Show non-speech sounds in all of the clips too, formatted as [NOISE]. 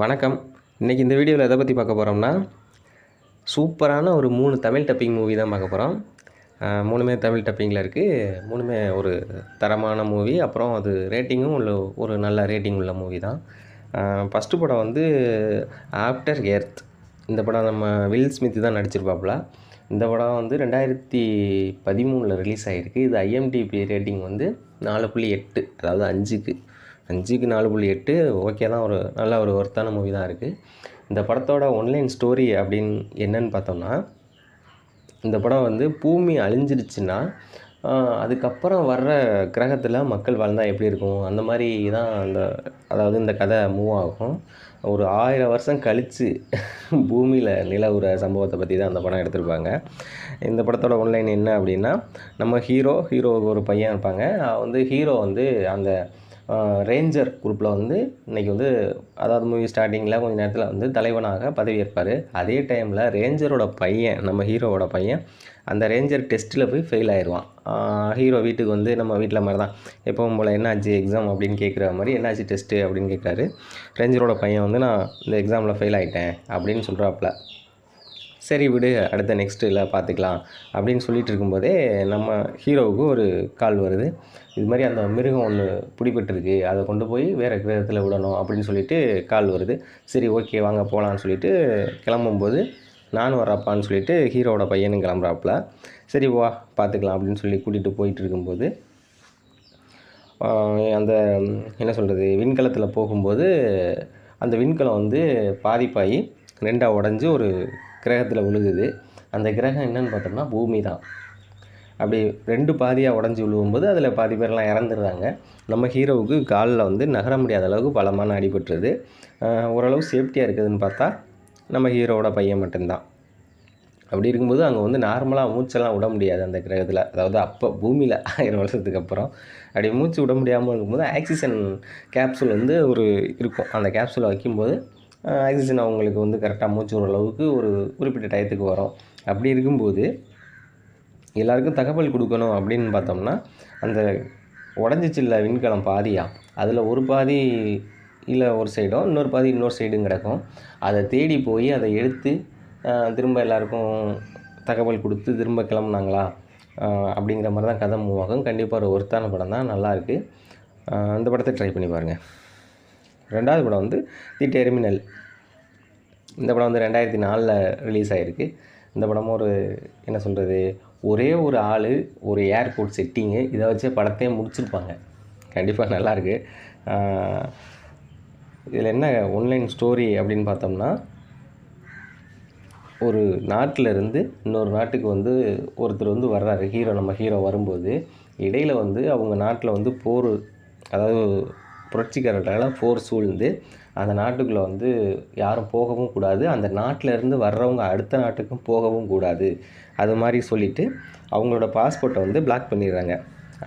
வணக்கம். இன்றைக்கி இந்த வீடியோவில் எதை பற்றி பார்க்க போகிறோம்னா சூப்பரான ஒரு மூணு தமிழ் டப்பிங் மூவி தான் பார்க்க போகிறோம் மூணுமே தமிழ் டப்பிங்கில் இருக்குது மூணுமே ஒரு தரமான மூவி அப்புறம் அது ரேட்டிங்கும் உள்ள ஒரு நல்ல ரேட்டிங் உள்ள மூவி தான். ஃபஸ்ட்டு படம் வந்து ஆஃப்டர் எர்த் இந்த படம் நம்ம வில் ஸ்மித் தான் நடிச்சிருப்பாப்புல. இந்த படம் வந்து ரெண்டாயிரத்தி பதிமூணில் ரிலீஸ் ஆகிருக்கு இது ஐஎம்டிபி ரேட்டிங் வந்து நாலு புள்ளி எட்டு அதாவது அஞ்சுக்கு. அஞ்சுக்கு நாலு புள்ளி எட்டு ஓகே தான். ஒரு நல்ல ஒரு ஒர்த்தான மூவி தான் இருக்குது இந்த படத்தோட ஒன்லைன் ஸ்டோரி அப்படின்னு என்னன்னு பார்த்தோம்னா இந்த படம் வந்து பூமி அழிஞ்சிருச்சுன்னா அதுக்கப்புறம் வர்ற கிரகத்தில் மக்கள் வாழ்ந்தால் எப்படி இருக்கும்? அந்த மாதிரி தான் அந்த அதாவது இந்த கதை மூவ் ஆகும். ஒரு ஆயிரம் வருஷம் கழித்து [LAUGHS] பூமியில் நிலவுற சம்பவத்தை பற்றி தான் அந்த படம் எடுத்திருப்பாங்க. இந்த படத்தோட ஒன்லைன் என்ன அப்படின்னா நம்ம ஹீரோ ஹீரோவுக்கு ஒரு பையன் இருப்பாங்க. வந்து ஹீரோ வந்து அந்த ரேஞ்சர் குரூப்பில் வந்து இன்றைக்கி வந்து அதாவது மூவி ஸ்டார்டிங்கில் கொஞ்சம் நேரத்தில் வந்து தலைவனாக பதவியேற்பார். அதே டைமில் ரேஞ்சரோட பையன் நம்ம ஹீரோவோட பையன் அந்த ரேஞ்சர் டெஸ்ட்டில் போய் ஃபெயில் ஆயிடுவான் ஹீரோ வீட்டுக்கு வந்து நம்ம வீட்டில் மாதிரி தான் எப்பவும் போல் என்னாச்சு எக்ஸாம் அப்படின்னு கேட்குற மாதிரி என்னாச்சு டெஸ்ட்டு அப்படின்னு கேட்குறாரு ரேஞ்சரோட பையன் வந்து நான் இந்த எக்ஸாமில் ஃபெயில் ஆகிட்டேன் அப்படின்னு சொல்கிறாப்புல சரி விடு அடுத்த நெக்ஸ்ட்டில் பார்த்துக்கலாம் அப்படின்னு சொல்லிட்டு இருக்கும்போதே நம்ம ஹீரோவுக்கு ஒரு கால் வருது. இது மாதிரி அந்த மிருகம் ஒன்று பிடிபட்டுருக்கு அதை கொண்டு போய் வேறு விதத்தில் விடணும் அப்படின்னு சொல்லிட்டு கால் வருது. சரி ஓகே வாங்க போகலான்னு சொல்லிட்டு கிளம்பும்போது நானும் வரப்பான்னு சொல்லிட்டு ஹீரோவோட பையனும் கிளம்புறாப்புல. சரி வா பார்த்துக்கலாம் அப்படின்னு சொல்லி கூட்டிகிட்டு போயிட்டு இருக்கும்போது அந்த என்ன சொல்கிறது விண்கலத்தில் போகும்போது அந்த விண்கலம் வந்து பாதிப்பாகி ரெண்டாக உடஞ்சி ஒரு கிரகத்தில் விழுகுது. அந்த கிரகம் என்னன்னு பார்த்தோம்னா பூமி தான். அப்படி ரெண்டு பாதியாக உடஞ்சி விழுகும்போது அதில் பாதி பேர்லாம் இறந்துடுறாங்க. நம்ம ஹீரோவுக்கு காலில் வந்து நகர முடியாத அளவுக்கு பலமான அடிபட்டுருது ஓரளவு சேஃப்டியாக இருக்குதுன்னு பார்த்தா நம்ம ஹீரோவோட பையன் மட்டும்தான். அப்படி இருக்கும்போது அங்கே வந்து நார்மலாக மூச்செல்லாம் விட முடியாது அந்த கிரகத்தில். அதாவது அப்போ பூமியில் ஆயிரம் வருஷத்துக்கு அப்புறம் அப்படி மூச்சு விட முடியாமல் இருக்கும்போது ஆக்சிஜன் கேப்சூல் வந்து ஒரு இருக்கும். அந்த கேப்சூலை வைக்கும்போது ஆக்சிஜன் அவங்களுக்கு வந்து கரெக்டாக மூச்சு ஓரளவுக்கு ஒரு குறிப்பிட்ட டயத்துக்கு வரும். அப்படி இருக்கும்போது எல்லாருக்கும் தகவல் கொடுக்கணும் அப்படின்னு பார்த்தோம்னா அந்த உடஞ்சிச்சில்ல விண்கலம் பாதியா அதில் ஒரு பாதி இல்லை ஒரு சைடும் இன்னொரு பாதி இன்னொரு சைடும் கிடக்கும். அதை தேடி போய் அதை எடுத்து திரும்ப எல்லாருக்கும் தகவல் கொடுத்து திரும்ப கிளம்புனாங்களா? அப்படிங்கிற மாதிரி தான் கதை மூவ் ஆகும். கண்டிப்பாக ஒரு ஒருத்தான படம் தான். நல்லாயிருக்கு அந்த படத்தை ட்ரை பண்ணி பாருங்கள் ரெண்டாவது படம் வந்து தி டெர்மினல். இந்த படம் வந்து ரெண்டாயிரத்தி நாலில் ரிலீஸ் ஆகிருக்கு இந்த படமும் ஒரு என்ன சொல்கிறது ஒரே ஒரு ஆள் ஒரு ஏர்போர்ட் செட்டிங்கு இதை வச்சே படத்தையே முடிச்சிருப்பாங்க. கண்டிப்பாக நல்லாயிருக்கு இதில் என்ன ஒன்லைன் ஸ்டோரி அப்படின்னு பார்த்தோம்னா ஒரு நாட்டில் இருந்து இன்னொரு நாட்டுக்கு வந்து ஒருத்தர் வந்து வர்றாரு. ஹீரோ நம்ம ஹீரோ வரும்போது இடையில வந்து அவங்க நாட்டில் வந்து போர் அதாவது புரட்சிக்காரர்களால் போர் சூழ்ந்து அந்த நாட்டுக்குள்ளே வந்து யாரும் போகவும் கூடாது. அந்த நாட்டில் இருந்து வர்றவங்க அடுத்த நாட்டுக்கும் போகவும் கூடாது. அது மாதிரி சொல்லிவிட்டு அவங்களோட பாஸ்போர்ட்டை வந்து பிளாக் பண்ணிடுறாங்க.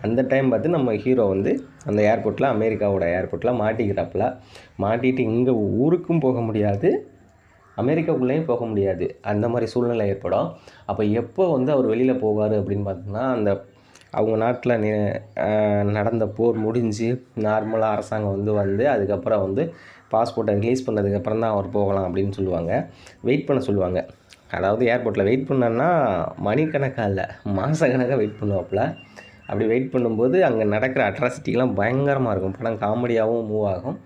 அந்த டைம் பார்த்து நம்ம ஹீரோ வந்து அந்த ஏர்போர்ட்டில் அமெரிக்காவோட ஏர்போர்ட்டில் மாட்டிக்கிறாப்புல. மாட்டிட்டு இங்கே ஊருக்கும் போக முடியாது. அமெரிக்காக்குள்ளேயும் போக முடியாது. அந்த மாதிரி சூழ்நிலை ஏற்படும். அப்போ எப்போ வந்து அவர் வெளியில் போவார் அப்படின்னு பார்த்தோம்னா அந்த அவங்க நாட்டில் நி நடந்த போர் முடிஞ்சு நார்மலாக அரசாங்கம் வந்து வந்து அதுக்கப்புறம் வந்து பாஸ்போர்ட்டை ரிலீஸ் பண்ணதுக்கப்புறம் தான் அவர் போகலாம் அப்படின்னு சொல்லுவாங்க. வெயிட் பண்ண சொல்லுவாங்க. அதாவது ஏர்போர்ட்டில் வெயிட் பண்ணோன்னா மணிக்கணக்காக இல்லை மாதக்கணக்காக வெயிட் பண்ணுவாப்புல. அப்படி வெயிட் பண்ணும்போது அங்கே நடக்கிற அட்ராசிட்டிலாம் பயங்கரமாக இருக்கும். படம் காமெடியாகவும் மூவ் ஆகும்.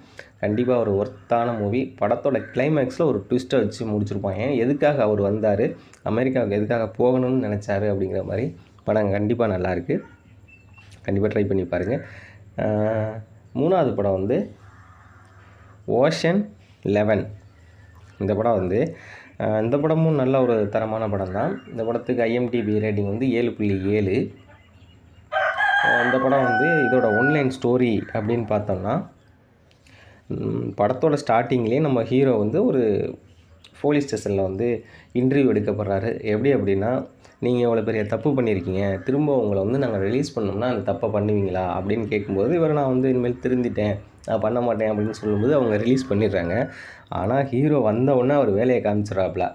கண்டிப்பாக ஒரு ஒர்த்தான மூவி படத்தோட கிளைமேக்ஸில் ஒரு ட்விஸ்ட்டை வச்சு முடிச்சிருப்பாங்க. எதுக்காக அவர் வந்தார்? அமெரிக்காவுக்கு எதுக்காக போகணும்னு நினச்சாரு அப்படிங்கிற மாதிரி படம் கண்டிப்பாக நல்லாயிருக்கு கண்டிப்பாக ட்ரை பண்ணி பாருங்கள் மூணாவது படம் வந்து ஓஷன் லெவன் இந்த படம் வந்து இந்த படமும் நல்ல ஒரு தரமான படம் தான். இந்த படத்துக்கு ஐஎம்டிபி ரேட்டிங் வந்து ஏழு புள்ளி ஏழு. இந்த படம் வந்து இதோட ஒன்லைன் ஸ்டோரி அப்படின்னு பார்த்தோம்னா படத்தோட ஸ்டார்டிங்லேயே நம்ம ஹீரோ வந்து ஒரு போலீஸ் ஸ்டேஷனில் வந்து இன்டர்வியூ எடுக்கப்படுறாரு. எப்படி அப்படின்னா நீங்கள் எவ்வளோ பெரிய தப்பு பண்ணியிருக்கீங்க. திரும்ப உங்களை வந்து நாங்கள் ரிலீஸ் பண்ணோம்னா அந்த தப்பை பண்ணுவீங்களா? அப்படின்னு கேட்கும்போது இவர் நான் வந்து இனிமேல் திருந்திட்டேன். நான் பண்ண மாட்டேன். அப்படின்னு சொல்லும்போது அவங்க ரிலீஸ் பண்ணிடுறாங்க. ஆனால் ஹீரோ வந்த உடனே அவர் வேலையை காமிச்சிடறாப்புல.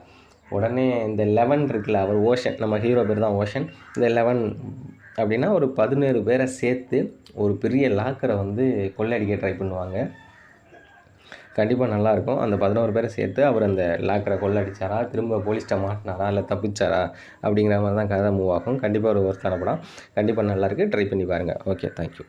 உடனே இந்த லெவன் இருக்குல்ல அவர் ஓஷன் நம்ம ஹீரோ பேர் தான் ஓஷன் இந்த லெவன் அப்படின்னா ஒரு பதினேழு பேரை சேர்த்து ஒரு பெரிய லாக்கரை வந்து கொள்ளையடிக்க ட்ரை பண்ணுவாங்க. கண்டிப்பாக நல்லாயிருக்கும். அந்த பதினோரு பேரை சேர்த்து அவர் அந்த லாக்கரை கொள்ளடிச்சாரா திரும்ப போலீஸ்கிட்ட மாட்டினாரா இல்லை தப்பிச்சாரா அப்படிங்கிற மாதிரி தான் கதை மூவ் ஆகும். கண்டிப்பாக ஒரு ஒருத்தான படம் கண்டிப்பாக நல்லாயிருக்கு. ட்ரை பண்ணி பாருங்கள் ஓகே தேங்க்யூ